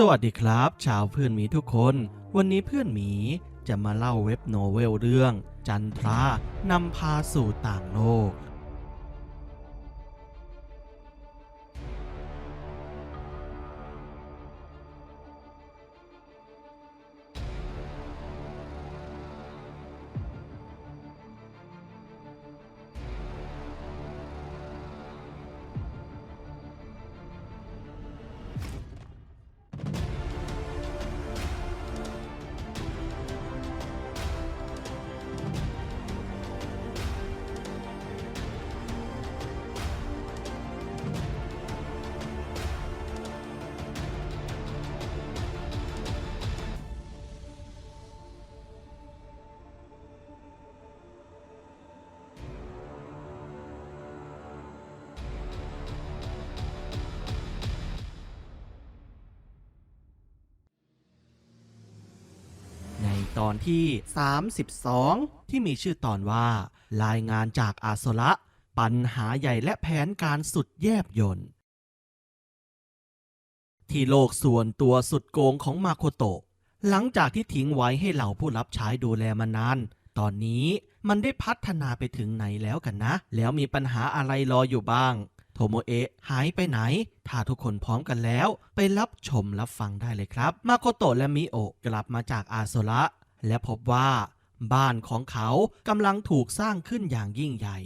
สวัสดีครับ ชาวเพื่อนหมีทุกคน วันนี้เพื่อนหมีจะมาเล่าเว็บโนเวลเรื่อง จันทรานำพาสู่ต่างโลก อนที่ 32 ที่มีชื่อตอนว่า รายงานจากอาโซระปัญหาใหญ่และแผนการสุดแยบยนต์ที่โลกส่วนตัวสุดโกงของมาโคโตะ หลังจากที่ทิ้งไว้ให้เหล่าผู้รับใช้ดูแลมานาน ตอนนี้มันได้พัฒนาไปถึงไหนแล้วกันนะ แล้วมีปัญหาอะไรรออยู่บ้าง โทโมเอะหายไปไหน ถ้าทุกคนพร้อมกันแล้ว ไปรับชมรับฟังได้เลยครับ มาโคโตะและมิโอะกลับมาจากอาโซระ และพบว่าบ้านของเขากำลังถูกสร้างขึ้นอย่างยิ่งใหญ่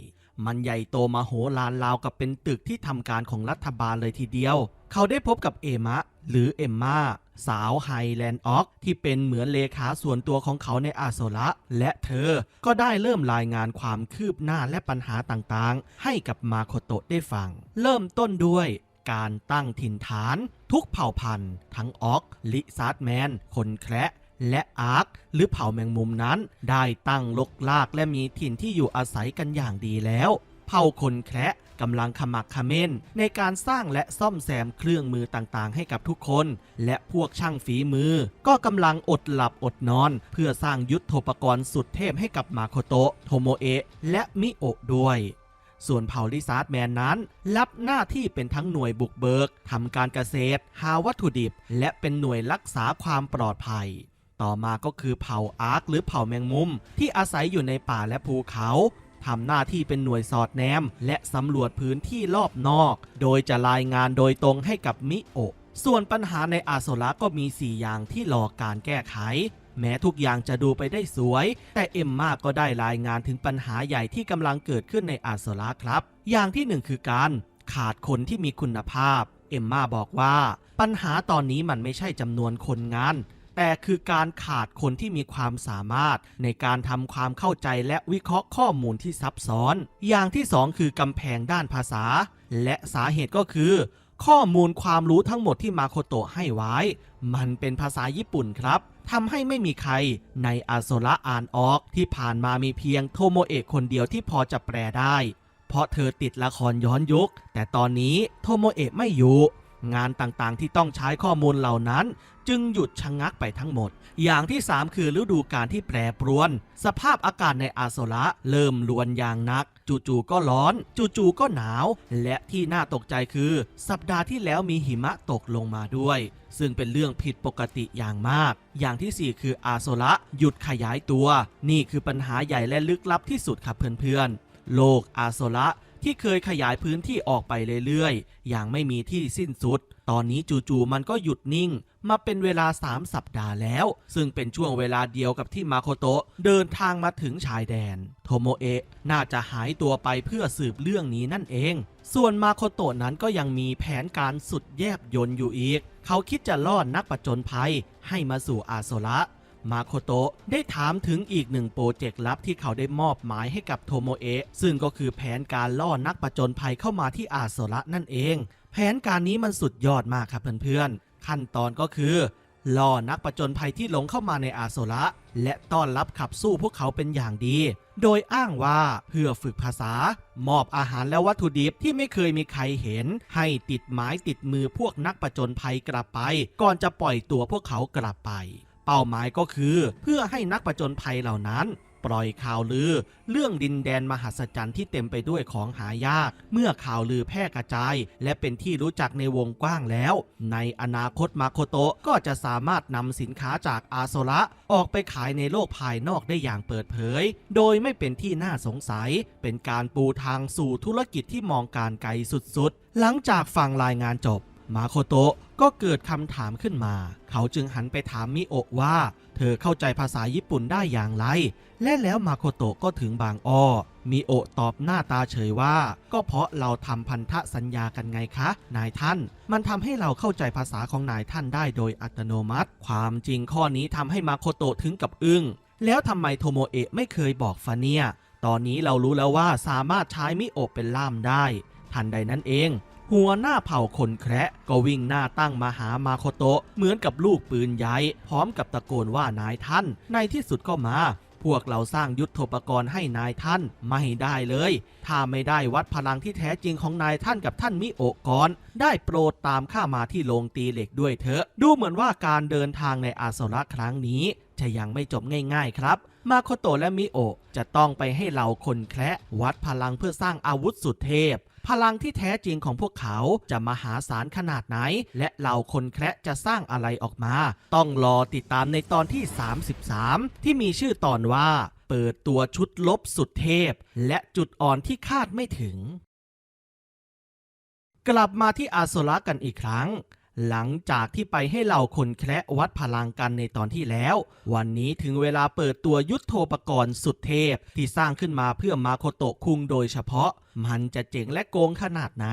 มันใหญ่โตมโหฬารราวกับเป็นตึกที่ทำการของรัฐบาลเลยทีเดียว เขาได้พบกับเอมะ หรือเอมมาสาวไฮแลนด์ออกที่เป็นเหมือนเลขาส่วนตัวของเขาในอาโซระและเธอก็ได้เริ่มรายงานความคืบหน้าและปัญหาต่างๆ ให้กับมาโคโตะได้ฟัง เริ่มต้นด้วยการตั้งถิ่นฐาน ทุกเผ่าพันธุ์ ทั้งออก ลิซาร์ดแมน คนแคระ และอาร์คหรือเผ่าแมงมุมนั้น ได้ตั้งลกลากและมีถิ่นที่อยู่อาศัยกันอย่างดีแล้ว เผ่าคนแคระกำลังขมักขม้น ในการสร้างและซ่อมแซมเครื่องมือต่างๆ ให้กับทุกคน และพวกช่างฝีมือ ก็กำลังอดหลับอดนอน เพื่อสร้างยุทโธปกรณ์สุดเทพให้กับมาโคโตะโทโมเอะและมิโอะด้วยส่วนเผ่าลิซาร์ดแมนนั้น รับหน้าที่เป็นทั้งหน่วยบุกเบิกทำการเกษตร หาวัตถุดิบ และเป็นหน่วยรักษาความปลอดภัย ต่อมาก็คือเผ่าอาร์คหรือเผ่าแมงมุม ที่อาศัยอยู่ในป่าและภูเขาทำหน้าที่เป็นหน่วยสอดแนม และสำรวจพื้นที่รอบนอก โดยจะรายงานโดยตรงให้กับมิโอะส่วนปัญหาในอาโซระก็มี 4 อย่างที่รอการแก้ไข แม้ทุกอย่างจะดูไปได้สวย แต่เอ็มมาก็ได้รายงานถึงปัญหาใหญ่ที่กำลังเกิดขึ้นในอาโซระครับ อย่างที่หนึ่งคือการขาดคนที่มีคุณภาพ เอ็มมาบอกว่า ปัญหาตอนนี้มันไม่ใช่จำนวนคนงาน แต่คือการขาดคนที่มีความสามารถ ในการทำความเข้าใจและวิเคราะห์ข้อมูลที่ซับซ้อน อย่างที่สองคือกำแพงด้านภาษา และสาเหตุก็คือ ข้อมูลความรู้ทั้งหมดที่มาโคโตะให้ไว้ มันเป็นภาษาญี่ปุ่นครับทำให้ไม่มีใครในอาโซระอ่านออกที่ผ่านมามีเพียงโทโมเอะคนเดียวที่พอจะแปลได้ เพราะเธอติดละครย้อนยุค แต่ตอนนี้โทโมเอะไม่อยู่งานต่างๆที่ต้องใช้ข้อมูลเหล่านั้น จึงหยุดชะงักไปทั้งหมด อย่างที่ 3 คือฤดูกาลที่แปรปรวน สภาพอากาศในอาโซระเริ่มรวนอย่างนัก จู่ๆก็ร้อน จู่ๆก็หนาว และที่น่าตกใจคือ สัปดาห์ที่แล้วมีหิมะตกลงมาด้วย ซึ่งเป็นเรื่องผิดปกติอย่างมาก อย่างทีสี่4 คืออาโซระหยุดขยายตัว นี่คือปัญหาใหญ่และลึกลับที่สุดครับเพื่อนๆ โลกอาโซระที่เคยขยายพื้นที่ออกไปเรื่อยๆ อย่างไม่มีที่สิ้นสุด ตอนนี้จู่ๆมันก็หยุดนิ่ง มาเป็นเวลา 3 สัปดาห์แล้ว ซึ่งเป็นช่วงเวลาเดียวกับที่มาโคโตะเดินทางมาถึงชายแดน โทโมเอะน่าจะหายตัวไปเพื่อสืบเรื่องนี้นั่นเอง ส่วนมาโคโตะนั้นก็ยังมีแผนการสุดแยบยนต์อยู่อีก เขาคิดจะล่อนักประจนภัยให้มาสู่อาโซระมาโคโตะได้ถามถึงอีกหนึ่งโปรเจกต์ลับที่เขาได้มอบหมายให้กับโทโมเอะซึ่งก็คือแผนการล่อนักประจนภัยเข้ามาที่อาโซระนั่นเอง แผนการนี้มันสุดยอดมากครับเพื่อนๆ ขั้นตอนก็คือล่อนักประจนภัยที่หลงเข้ามาในอาโซระและต้อนรับขับสู้พวกเขาเป็นอย่างดี โดยอ้างว่าเพื่อฝึกภาษา มอบอาหารและวัตถุดิบที่ไม่เคยมีใครเห็น ให้ติดไม้ติดมือพวกนักประจนภัยกลับไป ก่อนจะปล่อยตัวพวกเขากลับไป เป้าหมายก็คือ เพื่อให้นักประจนภัยเหล่านั้น ปล่อยข่าวลือ เรื่องดินแดนมหัศจรรย์ที่เต็มไปด้วยของหายาก เมื่อข่าวลือแพร่กระจาย และเป็นที่รู้จักในวงกว้างแล้ว ในอนาคตมาโคโตะก็จะสามารถนำสินค้าจากอาโซระออกไปขายในโลกภายนอกได้อย่างเปิดเผย โดยไม่เป็นที่น่าสงสัย เป็นการปูทางสู่ธุรกิจที่มองการไกลสุดๆ หลังจากฟังรายงานจบ มาโคโตะก็เกิดคำถามขึ้นมา เขาจึงหันไปถามมิโอะว่า เธอเข้าใจภาษาญี่ปุ่นได้อย่างไร และแล้วมาโคโตะก็ถึงบางอ้อ มิโอะตอบหน้าตาเฉยว่า ก็เพราะเราทำพันธสัญญากันไงคะ นายท่าน มันทำให้เราเข้าใจภาษาของนายท่านได้โดยอัตโนมัติ ความจริงข้อนี้ทำให้มาโคโตะถึงกับอึ้ง แล้วทำไมโทโมเอะไม่เคยบอกฟาเนียตอนนี้เรารู้แล้วว่าสามารถใช้มิโอะเป็นล่ามได้ ทันใดนั้นเอง หัวหน้าเผ่าคนแคระก็วิ่งหน้าตั้งมาหามาโคโตะเหมือนกับลูกปืนใหญ่พร้อมกับตะโกนว่านายท่าน ในที่สุดก็มา พวกเราสร้างยุทธปกรณ์ให้นายท่านไม่ได้เลย ถ้าไม่ได้วัดพลังที่แท้จริงของนายท่านกับท่านมิโอก่อนได้โปรดตามข้ามาที่โรงตีเหล็กด้วยเถอะ ดูเหมือนว่าการเดินทางในอาสระครั้งนี้ จะยังไม่จบง่าย ๆ ครับมาโคโตและมิโอจะต้องไปให้เหล่าคนแคระวัดพลังเพื่อสร้างอาวุธสุดเทพ พลังที่แท้จริงของพวกเขาจะมหาศาลขนาดไหน และเหล่าคนแคระจะสร้างอะไรออกมา ต้องรอติดตามในตอนที่ 33 ที่มีชื่อตอนว่า เปิดตัวชุดลบสุดเทพ และจุดอ่อนที่คาดไม่ถึง กลับมาที่อาโซระกันอีกครั้ง หลังจากที่ไปให้เหล่าคนแคระวัดพลังกันในตอนที่แล้ว วันนี้ถึงเวลาเปิดตัวยุทธโธปกรณ์สุดเทพ ที่สร้างขึ้นมาเพื่อมาโคโตะคุงโดยเฉพาะ มันจะเจ๋งและโกงขนาดไหน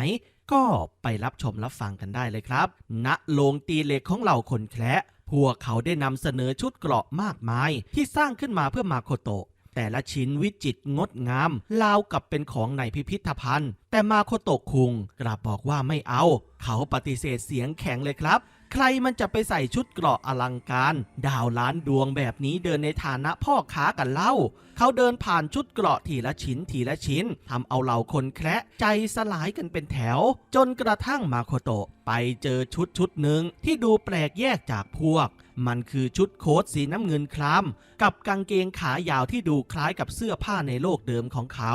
ก็ไปรับชมรับฟังกันได้เลยครับณโรงตีเหล็กของเหล่าคนแคระพวกเขาได้นำเสนอชุดเกราะมากมาย ที่สร้างขึ้นมาเพื่อมาโคโตะ แต่ละชิ้นวิจิตรงดงามราวกับเป็นของในพิพิธภัณฑ์ แต่มาโคโตะคุงกลับบอกว่าไม่เอา เขาปฏิเสธเสียงแข็งเลยครับ ใครมันจะไปใส่ชุดเกราะอลังการ ดาวล้านดวงแบบนี้เดินในฐานะพ่อค้ากันเล่า เขาเดินผ่านชุดเกราะทีละชิ้นทีละชิ้นทำเอาเหล่าคนแคระใจสลายกันเป็นแถว จนกระทั่งมาโคโตะไปเจอชุดชุดหนึ่งที่ดูแปลกแยกจากพวก มันคือชุดโค้ทสีน้ำเงินคล้ำกับกางเกงขายาวที่ดูคล้ายกับเสื้อผ้าในโลกเดิมของเขา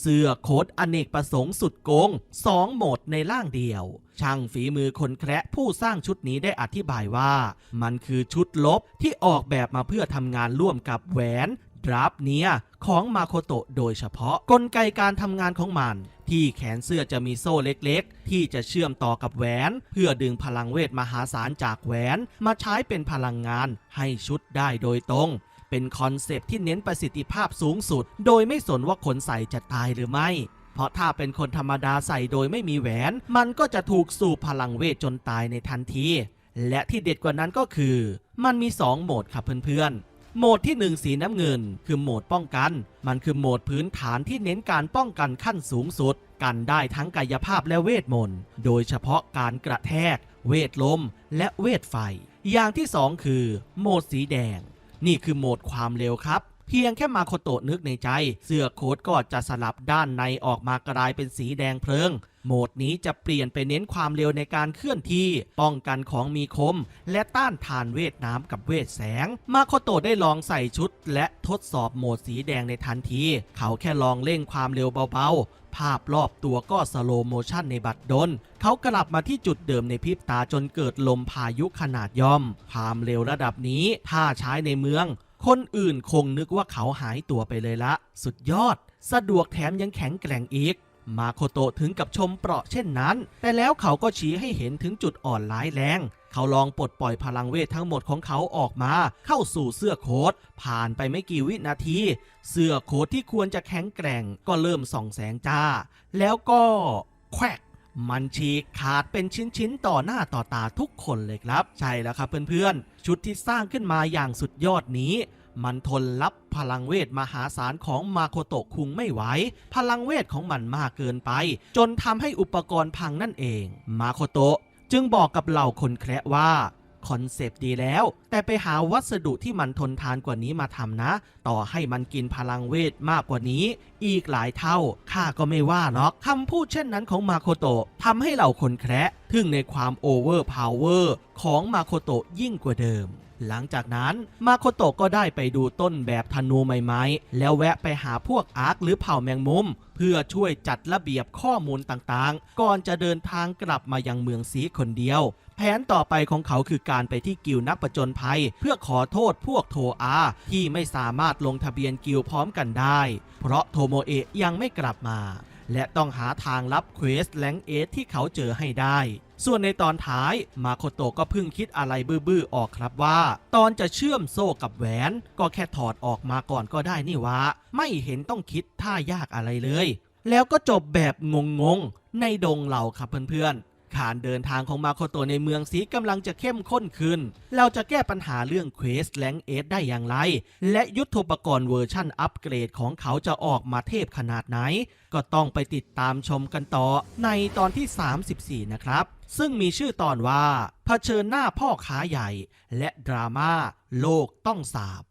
เสื้อโค้ทอเนกประสงค์สุดโกงสองโหมดในร่างเดียว ช่างฝีมือคนแคระผู้สร้างชุดนี้ได้อธิบายว่า มันคือชุดลบที่ออกแบบมาเพื่อทำงานร่วมกับแหวนดราฟเนียของมาโคโตะโดยเฉพาะกลไกการทำงานของมัน ที่แขนเสื้อจะมีโซ่เล็กๆ ที่จะเชื่อมต่อกับแหวน เพื่อดึงพลังเวทมหาศาลจากแหวน มาใช้เป็นพลังงานให้ชุดได้โดยตรง เป็นคอนเซปที่เน้นประสิทธิภาพสูงสุด โดยไม่สนว่าคนใส่จะตายหรือไม่ เพราะถ้าเป็นคนธรรมดาใส่โดยไม่มีแหวน มันก็จะถูกสูบพลังเวทจนตายในทันที และที่เด็ดกว่านั้นก็คือ มันมี 2 โหมดครับเพื่อนๆโหมดที่ 1 สีน้ำเงิน คือโหมดป้องกัน มันคือโหมดพื้นฐานที่เน้นการป้องกันขั้นสูงสุด กันได้ทั้งกายภาพและเวทมนต์ โดยเฉพาะการกระแทก เวทลม และเวทไฟ อย่างที่ 2 คือ โหมดสีแดง นี่คือโหมดความเร็วครับ เพียงแค่มาโคโตะนึกในใจ เสื้อโค้ทก็จะสลับด้านในออกมากลายเป็นสีแดงเพลิง โหมดนี้จะเปลี่ยนไปเน้นความเร็วในการเคลื่อนที่ ป้องกันของมีคม และต้านทานเวทน้ำกับเวทแสง มาโคโตะได้ลองใส่ชุด และทดสอบโหมดสีแดงในทันที เขาแค่ลองเร่งความเร็วเบาๆ ภาพรอบตัวก็สโลโมชันในบัดดล เขากลับมาที่จุดเดิมในพริบตาจนเกิดลมพายุขนาดย่อม ความเร็วระดับนี้ถ้าใช้ในเมือง คนอื่นคงนึกว่าเขาหายตัวไปเลยละ สุดยอด สะดวกแถมยังแข็งแกร่งอีก มาโคโตถึงกับชมเปราะเช่นนั้น แต่แล้วเขาก็ชี้ให้เห็นถึงจุดอ่อนร้ายแรง เขาลองปลดปล่อยพลังเวททั้งหมดของเขาออกมา เข้าสู่เสื้อโค้ทผ่านไปไม่กี่วินาที เสื้อโค้ทที่ควรจะแข็งแกร่ง ก็เริ่มส่องแสงจ้า แล้วก็แควกมันฉีกขาดเป็นชิ้นๆ ต่อหน้าต่อตาทุกคนเลยครับ ใช่แล้วครับเพื่อนๆ ชุดที่สร้างขึ้นมาอย่างสุดยอดนี้ มันทนรับพลังเวทมหาศาลของมาโคโตะคุงไม่ไหว พลังเวทของมันมากเกินไป จนทำให้อุปกรณ์พังนั่นเอง มาโคโตะจึงบอกกับเหล่าคนแคระว่าคอนเซปต์ดีแล้ว แต่ไปหาวัสดุที่มันทนทานกว่านี้มาทำนะ ต่อให้มันกินพลังเวทมากกว่านี้ อีกหลายเท่าข้าก็ไม่ว่าหรอกคำพูดเช่นนั้นของมาโคโตะทำให้เหล่าคนแคระทึ่งในความโอเวอร์พาวเวอร์ของมาโคโตะยิ่งกว่าเดิม หลังจากนั้นมาโคโตะก็ได้ไปดูต้นแบบธนูใหม่ๆ แล้วแวะไปหาพวกอาร์คหรือเผ่าแมงมุม เพื่อช่วยจัดระเบียบข้อมูลต่างๆ ก่อนจะเดินทางกลับมายังเมืองซีคนเดียว แผนต่อไปของเขาคือการไปที่กิลนักประจนภัย เพื่อขอโทษพวกโทอาที่ไม่สามารถลงทะเบียนกิลพร้อมกันได้ เพราะโทโมเอะยังไม่กลับมา และต้องหาทางลับเควสแลงเอสที่เขาเจอให้ได้ ส่วนในตอนท้ายมาโคโตก็เพิ่งคิดอะไรบื้อๆออกครับว่า ตอนจะเชื่อมโซ่กับแหวน ก็แค่ถอดออกมาก่อนก็ได้นี่วะไม่เห็นต้องคิดท่ายากอะไรเลย แล้วก็จบแบบงงๆในดงเหล่าครับเพื่อนๆ การเดินทางของมาโคโตในเมืองสีกำลังจะเข้มข้นขึ้น เราจะแก้ปัญหาเรื่องเควสแลงเอสได้อย่างไร และยุทธปกรณ์เวอร์ชั่นอัปเกรดของเขาจะออกมาเทพขนาดไหน ก็ต้องไปติดตามชมกันต่อในตอนที่ 34 นะครับ ซึ่งมีชื่อตอนว่าเผชิญหน้าพ่อค้าใหญ่ และดราม่าโลกต้องสาบ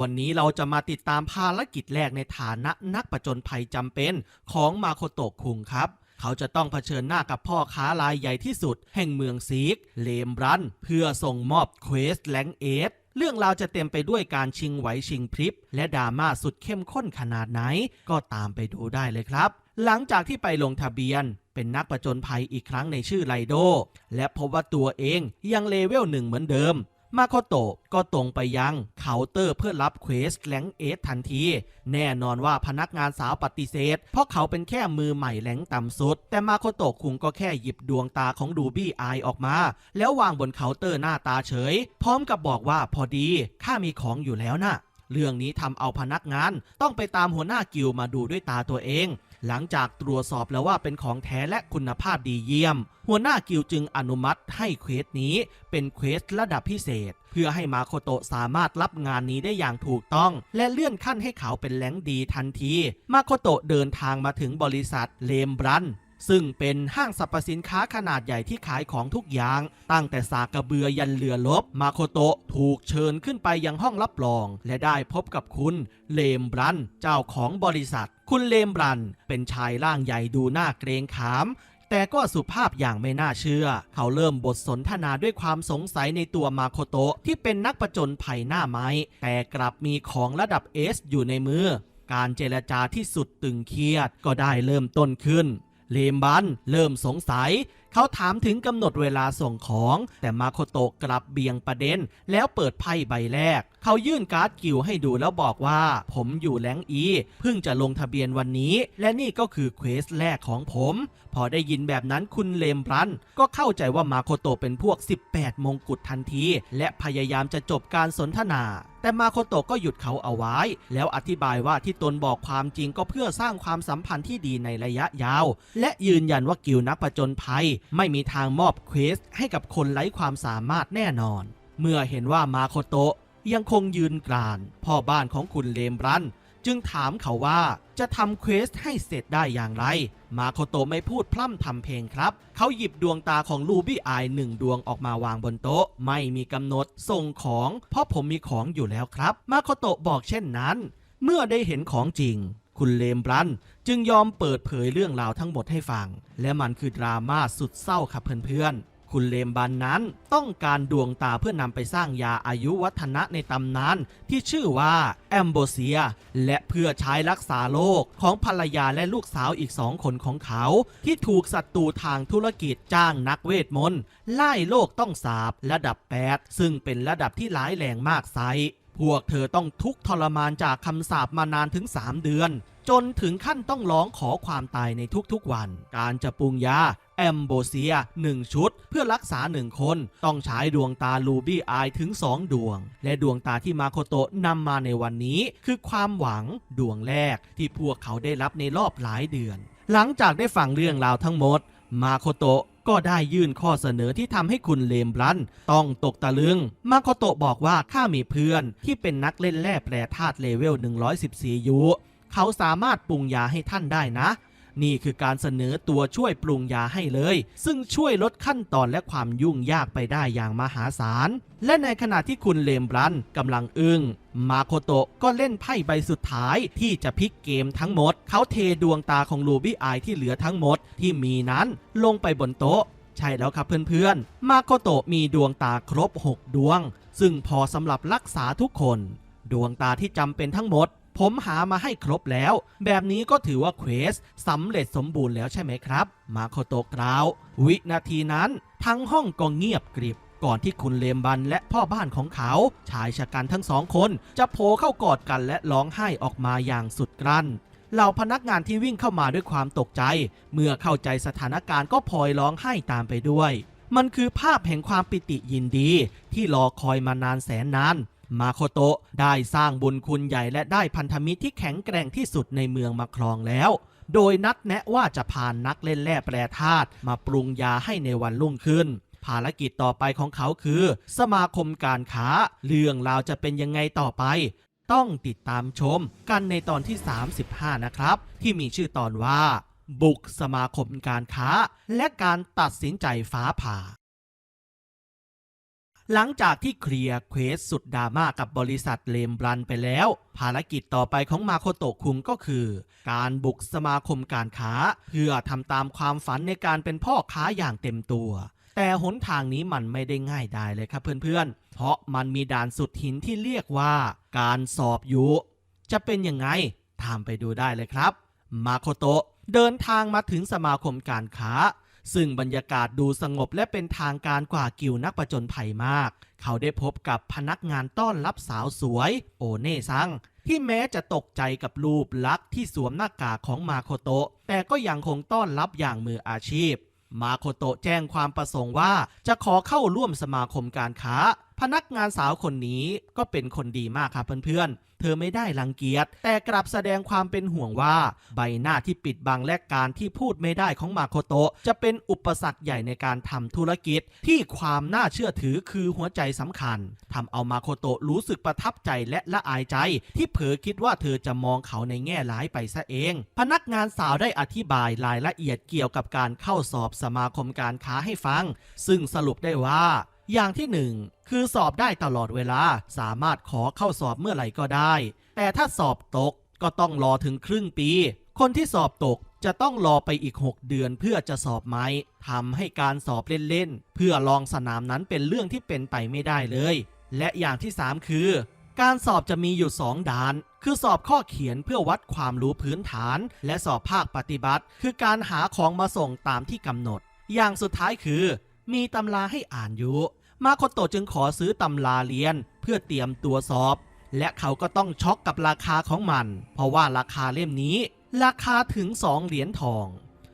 วันนี้เราจะมาติดตามภารกิจแรกในฐานะนักประจนภัยจำเป็นของมาโคโตะคุงครับ เขาจะต้องเผชิญหน้ากับพ่อค้ารายใหญ่ที่สุด แห่งเมืองซีก เลมรัน เพื่อส่งมอบเควสแลงเอสเรื่องราวจะเต็มไปด้วยการชิงไหวชิงพริบ และดราม่าสุดเข้มข้นขนาดไหน ก็ตามไปดูได้เลยครับ หลังจากที่ไปลงทะเบียน เป็นนักประจนภัยอีกครั้งในชื่อไลโด และพบว่าตัวเองยังเลเวลหนึ่งเหมือนเดิม มาโคโตะก็ตรงไปยังเคาน์เตอร์เพื่อรับเควสแลงเอสทันที แน่นอนว่าพนักงานสาวปฏิเสธ เพราะเขาเป็นแค่มือใหม่แหลงต่ำสุด แต่มาโคโตะคุงก็แค่หยิบดวงตาของดูบี้อายออกมา แล้ววางบนเคาน์เตอร์หน้าตาเฉย พร้อมกับบอกว่าพอดีข้ามีของอยู่แล้วนะ่ะเรื่องนี้ทำเอาพนักงานต้องไปตามหัวหน้ากิลด์มาดูด้วยตาตัวเอง หลังจากตรวจสอบแล้วว่าเป็นของแท้และคุณภาพดีเยี่ยม หัวหน้ากิลด์จึงอนุมัติให้เควสนี้เป็นเควสระดับพิเศษ เพื่อให้มาโคโตะสามารถรับงานนี้ได้อย่างถูกต้อง และเลื่อนขั้นให้เขาเป็นแหลงดีทันที มาโคโตะเดินทางมาถึงบริษัทเลมบรันซึ่งเป็นห้างสรรพสินค้าขนาดใหญ่ที่ขายของทุกอย่าง ตั้งแต่สากกระเบือยันเรือลบ มาโคโตะถูกเชิญขึ้นไปยังห้องรับรอง และได้พบกับคุณเลมบรัน เจ้าของบริษัท คุณเลมบรันเป็นชายร่างใหญ่ดูหน้าเกรงขาม แต่ก็สุภาพอย่างไม่น่าเชื่อ เขาเริ่มบทสนทนาด้วยความสงสัยในตัวมาโคโตะที่เป็นนักประจนภัยหน้าไม้ แต่กลับมีของระดับเอสอยู่ในมือ การเจรจาที่สุดตึงเครียดก็ได้เริ่มต้นขึ้นเลมบันเริ่มสงสัย เขาถามถึงกำหนดเวลาส่งของ แต่มาโคโตะกลับเบี่ยงประเด็น แล้วเปิดไพ่ใบแรก เขายื่นการ์ดกิวให้ดูแล้วบอกว่า ผมอยู่แลงอีเพิ่งจะลงทะเบียนวันนี้ และนี่ก็คือเควสแรกของผม พอได้ยินแบบนั้นคุณเลมบรัน ก็เข้าใจว่ามาโคโตเป็นพวก 18 มงกุฎทันที และพยายามจะจบการสนทนาแต่มาโคโตะก็หยุดเขาเอาไว้ แล้วอธิบายว่าที่ตนบอกความจริงก็เพื่อสร้างความสัมพันธ์ที่ดีในระยะยาว และยืนยันว่ากิลนักประจนภัย ไม่มีทางมอบเควสให้กับคนไร้ความสามารถแน่นอน เมื่อเห็นว่ามาโคโตะ ยังคงยืนกรานพ่อบ้านของคุณเลมรัน จึงถามเขาว่าจะทำเควสให้เสร็จได้อย่างไร มาโคโตไม่พูดพร่ำทำเพลงครับ เขาหยิบดวงตาของลูบี้อายหนึ่งดวงออกมาวางบนโต๊ะ ไม่มีกำหนดส่งของ เพราะผมมีของอยู่แล้วครับ มาโคโตบอกเช่นนั้น เมื่อได้เห็นของจริงคุณเลมบรัน จึงยอมเปิดเผยเรื่องราวทั้งหมดให้ฟัง และมันคือดราม่าสุดเศร้าครับเพื่อนๆ คุณเลมบันนั้นต้องการดวงตาเพื่อนำไปสร้างยาอายุวัฒนะในตำนานที่ชื่อว่าแอมโบเซีย และเพื่อใช้รักษาโรคของภรรยาและลูกสาวอีกสองคนของเขา ที่ถูกศัตรูทางธุรกิจจ้างนักเวทมนต์ไล่โลกต้องสาบระดับ 8 ซึ่งเป็นระดับที่ร้ายแรงมากไซพวกเธอต้องทุกข์ทรมานจากคำสาปมานานถึง 3 เดือน จนถึงขั้นต้องร้องขอความตายในทุกๆวัน การจะปรุงยา แอมโบเซีย 1 ชุด เพื่อรักษา 1 คน ต้องใช้ดวงตาลูบี้อายถึง 2 ดวง และดวงตาที่มาโคโตะนำมาในวันนี้ คือความหวังดวงแรกที่พวกเขาได้รับในรอบหลายเดือน หลังจากได้ฟังเรื่องราวทั้งหมด มาโคโตะก็ได้ยื่นข้อเสนอที่ทำให้คุณเลมบรันต้องตกตะลึง มาโคโตะบอกว่าข้ามีเพื่อนที่เป็นนักเล่นแร่แปรธาตุเลเวล 114ยูเขาสามารถปรุงยาให้ท่านได้นะ นี่คือการเสนอตัวช่วยปรุงยาให้เลย ซึ่งช่วยลดขั้นตอนและความยุ่งยากไปได้อย่างมหาศาล และในขณะที่คุณเลมบรันกำลังอึง้งมาโคโตะก็เล่นไพ่ใบสุดท้ายที่จะพลิกเกมทั้งหมด เขาเทดวงตาของลูบี้อายที่เหลือทั้งหมดที่มีนั้นลงไปบนโต๊ะ ใช่แล้วครับเพื่อนๆ มาโคโตะมีดวงตาครบ 6 ดวง ซึ่งพอสำหรับรักษาทุกคน ดวงตาที่จำเป็นทั้งหมด ผมหามาให้ครบแล้ว แบบนี้ก็ถือว่าเควสสำเร็จสมบูรณ์แล้วใช่ไหมครับ มาโคโตกล่าว วินาทีนั้น ทั้งห้องก็เงียบกริบก่อนที่คุณเลมบันและพ่อบ้านของเขา ชายชะกันทั้งสองคน จะโผล่เข้ากอดกันและร้องไห้ออกมาอย่างสุดกลั้นเหล่าพนักงานที่วิ่งเข้ามาด้วยความตกใจ เมื่อเข้าใจสถานการณ์ก็พลอยร้องไห้ตามไปด้วย มันคือภาพแห่งความปิติยินดี ที่รอคอยมานานแสนนาน มาโคโตะได้สร้างบุญคุณใหญ่และได้พันธมิตรที่แข็งแกร่งที่สุดในเมืองมาครองแล้ว โดยนัดแนะว่าจะพานักเล่นแร่แปรธาตุมาปรุงยาให้ในวันรุ่งขึ้น ภารกิจต่อไปของเขาคือ สมาคมการค้า เรื่องราวจะเป็นยังไงต่อไป ต้องติดตามชมกันในตอนที่ 35 นะครับ ที่มีชื่อตอนว่า บุกสมาคมการค้า และการตัดสินใจฟ้าผ่า หลังจากที่เคลียร์เควสสุดดราม่ากับบริษัทเลมบรันไปแล้ว ภารกิจต่อไปของมาโคโตะคุงก็คือ การบุกสมาคมการค้า เพื่อทำตามความฝันในการเป็นพ่อค้าอย่างเต็มตัว แต่หนทางนี้มันไม่ได้ง่ายได้เลยครับเพื่อนๆ เพราะมันมีด่านสุดหินที่เรียกว่า การสอบยู่จะเป็นยังไงตามไปดูได้เลยครับ มาโคโตะเดินทางมาถึงสมาคมการค้า ซึ่งบรรยากาศดูสงบและเป็นทางการกว่ากิวนักประจนภัยมาก เขาได้พบกับพนักงานต้อนรับสาวสวย โอเน่ซัง ที่แม้จะตกใจกับรูปลักษณ์ที่สวมหน้ากากของมาโคโตะแต่ก็ยังคงต้อนรับอย่างมืออาชีพ มาโคโตะแจ้งความประสงค์ว่าจะขอเข้าร่วมสมาคมการค้า พนักงานสาวคนนี้ก็เป็นคนดีมากครับเพื่อนๆ เธอไม่ได้รังเกียจแต่กลับแสดงความเป็นห่วงว่า ใบหน้าที่ปิดบังและการที่พูดไม่ได้ของมาโคโตะจะเป็นอุปสรรคใหญ่ในการทำธุรกิจที่ความน่าเชื่อถือคือหัวใจสำคัญทำเอามาโคโตะรู้สึกประทับใจและละอายใจ ที่เผลอคิดว่าเธอจะมองเขาในแง่ร้ายไปซะเอง พนักงานสาวได้อธิบายรายละเอียดเกี่ยวกับการเข้าสอบสมาคมการค้าให้ฟัง ซึ่งสรุปได้ว่า อย่างที่หนึ่งคือสอบได้ตลอดเวลาสามารถขอเข้าสอบเมื่อไหร่ก็ได้ แต่ถ้าสอบตกก็ต้องรอถึงครึ่งปี คนที่สอบตกจะต้องรอไปอีก 6 เดือนเพื่อจะสอบไหมทำให้การสอบเล่นๆเพื่อลองสนามนั้นเป็นเรื่องที่เป็นไปไม่ได้เลย และอย่างที่ 3 คือ การสอบจะมีอยู่ 2ด่าน คือสอบข้อเขียนเพื่อวัดความรู้พื้นฐาน และสอบภาคปฏิบัติ คือการหาของมาส่งตามที่กำหนด อย่างสุดท้ายคือ มีตำราให้อ่านอยู่ มาโคโตจึงขอซื้อตำราเรียนเพื่อเตรียมตัวสอบ และเขาก็ต้องช็อกกับราคาของมัน เพราะว่าราคาเล่มนี้ ราคาถึง2เหรียญทอง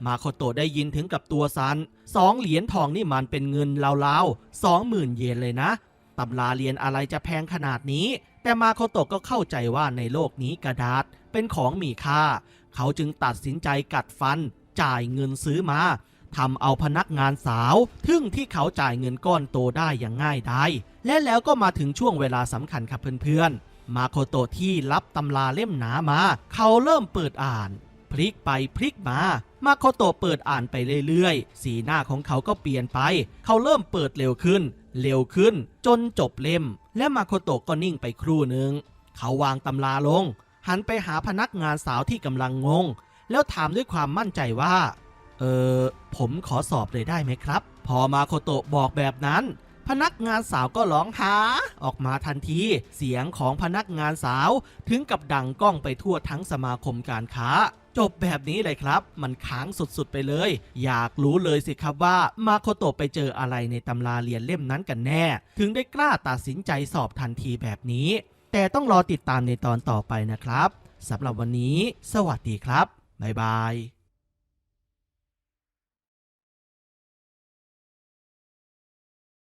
มาโคโตได้ยินถึงกับตัวซันสองเหรียญทองนี่มันเป็นเงินราวๆสองหมื่นเยนเลยนะตำราเรียนอะไรจะแพงขนาดนี้ แต่มาโคโตก็เข้าใจว่าในโลกนี้กระดาษเป็นของมีค่า เขาจึงตัดสินใจกัดฟันจ่ายเงินซื้อมา ทำเอาพนักงานสาว ทึ่งที่เขาจ่ายเงินก้อนโตได้อย่างง่ายดายและแล้วก็มาถึงช่วงเวลาสำคัญครับเพื่อนๆ มาโคโตะที่รับตำราเล่มหนามา เขาเริ่มเปิดอ่าน พลิกไปพลิกมา มาโคโตะเปิดอ่านไปเรื่อยๆ สีหน้าของเขาก็เปลี่ยนไป เขาเริ่มเปิดเร็วขึ้น เร็วขึ้น จนจบเล่ม และมาโคโตะก็นิ่งไปครู่หนึ่งเขาวางตำราลง หันไปหาพนักงานสาวที่กำลังงง แล้วถามด้วยความมั่นใจว่า เออผมขอสอบเลยได้ไหมครับ พอมาโคโตะบอกแบบนั้น พนักงานสาวก็ร้องหา ออกมาทันที เสียงของพนักงานสาว ถึงกับดังก้องไปทั่วทั้งสมาคมการค้า จบแบบนี้เลยครับ มันค้างสุดๆไปเลย อยากรู้เลยสิครับว่ามาโคโตะไปเจออะไรในตำราเรียนเล่มนั้นกันแน่ ถึงได้กล้าตัดสินใจสอบทันทีแบบนี้ แต่ต้องรอติดตามในตอนต่อไปนะครับสำหรับวันนี้ สวัสดีครับบ๊ายบาย